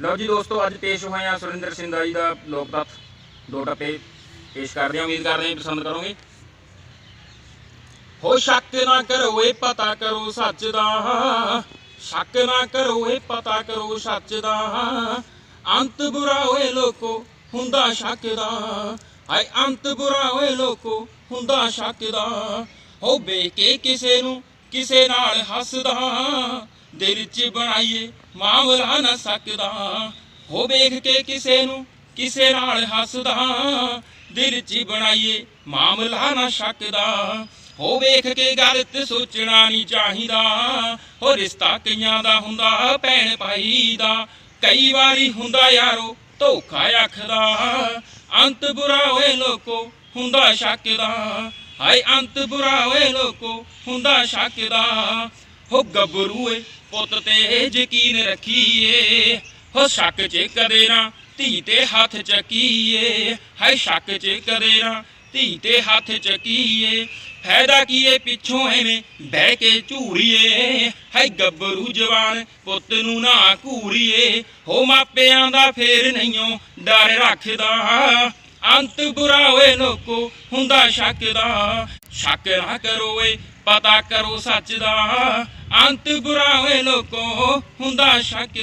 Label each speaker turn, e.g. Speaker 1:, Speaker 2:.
Speaker 1: ਲਓ ਜੀ ਦੋਸਤੋ, ਅੱਜ ਪੇਸ਼ ਹੋਏ ਆ ਸੁਰਿੰਦਰ ਸਿੰਧਾ ਜੀ ਦਾ ਲੋਕ ਤੱਤ ਦੋ ਟੱਪੇ ਪੇਸ਼ ਕਰਦੇ ਹਾਂ ਉਮੀਦ ਕਰਦੇ ਹਾਂ ਪਸੰਦ ਕਰੋਗੇ। ਹੋ ਸ਼ੱਕ ਨਾ ਕਰੋ ਇਹ ਪਤਾ ਕਰੋ ਸੱਚ ਦਾ। ਸ਼ੱਕ ਨਾ ਕਰੋ ਇਹ ਪਤਾ ਕਰੋ ਸੱਚ ਦਾ। ਅੰਤ ਬੁਰਾ ਹੋਏ ਲੋਕੋ, ਹੁੰਦਾ ਸ਼ੱਕ ਦਾ। ਹਾਏ, ਅੰਤ ਬੁਰਾ ਹੋਏ ਲੋਕੋ, ਹੁੰਦਾ ਸ਼ੱਕ ਦਾ। ਹੋ ਬੇਕੇ ਕਿਸੇ ਨੂੰ, ਕਿਸੇ ਨਾਲ ਹੱਸਦਾ। ਦਿਲ 'ਚ ਬਣਾਈਏ ਮਾਮਲਾ ਨਾ ਸਕਦਾ। ਹੋ ਵੇਖ ਕੇ ਕਿਸੇ ਨੂੰ ਕਿਸੇ ਨਾਲ ਹੱਸਦਾ। ਦਿਲ 'ਚ ਬਣਾਈਏ ਮਾਮਲਾ ਨਾ ਸਕਦਾ ਹੋ ਵੇਖ ਕੇ ਗਲਤ ਸੋਚਣਾ ਨਹੀਂ ਚਾਹੀਦਾ। ਹੋ ਰਿਸ਼ਤਾ ਕਈਆਂ ਦਾ ਹੁੰਦਾ, ਭੈਣ ਭਾਈ ਦਾ। ਕਈ ਵਾਰੀ ਹੁੰਦਾ ਯਾਰੋ, ਧੋਖਾ ਆਖਦਾ। ਅੰਤ ਬੁਰਾ ਹੋਏ ਲੋਕੋ ਹੁੰਦਾ ਸ਼ੱਕ ਹਾਏ, ਅੰਤ ਬੁਰਾ ਹੋਏ ਲੋਕੋ ਹੁੰਦਾ ਸ਼ੱਕ ਦਾ ਹੋ ਗੱਭਰੂਏ ਪੁੱਤ ਤੇ ਯਕੀਨ ਰੱਖੀਏ, ਹੋ ਸ਼ੱਕ 'ਚ ਕਦੇ ਨਾ ਧੀ ਤੇ ਹੱਥ ਚੱਕੀਏ, ਹਾਏ ਸ਼ੱਕ 'ਚ ਕਦੇ ਨਾ ਧੀ ਤੇ ਹੱਥ ਚੱਕੀਏ। ਫਾਇਦਾ ਕੀ ਪਿੱਛੋਂ ਐਵੇਂ ਬਹਿ ਕੇ ਝੂਰੀਏ, ਹਾਏ ਗੱਭਰੂ ਜਵਾਨ ਪੁੱਤ ਨੂੰ ਨਾ ਘੂਰੀਏ। ਹੋ ਮਾਪਿਆਂ ਦਾ ਫੇਰ ਨਹੀਂਓ ਡਰ ਰੱਖਦਾ, ਅੰਤ ਬੁਰਾ ਹੋਏ ਲੋਕੋ ਹੁੰਦਾ ਸ਼ੱਕ ਦਾ ਸ਼ੱਕ ਨਾ ਕਰੋ ਏ ਪਤਾ ਕਰੋ ਸੱਚ ਦਾ ਅੰਤ ਬੁਰਾ ਹੋਏ ਲੋਕੋ ਹੁੰਦਾ ਸ਼ੱਕ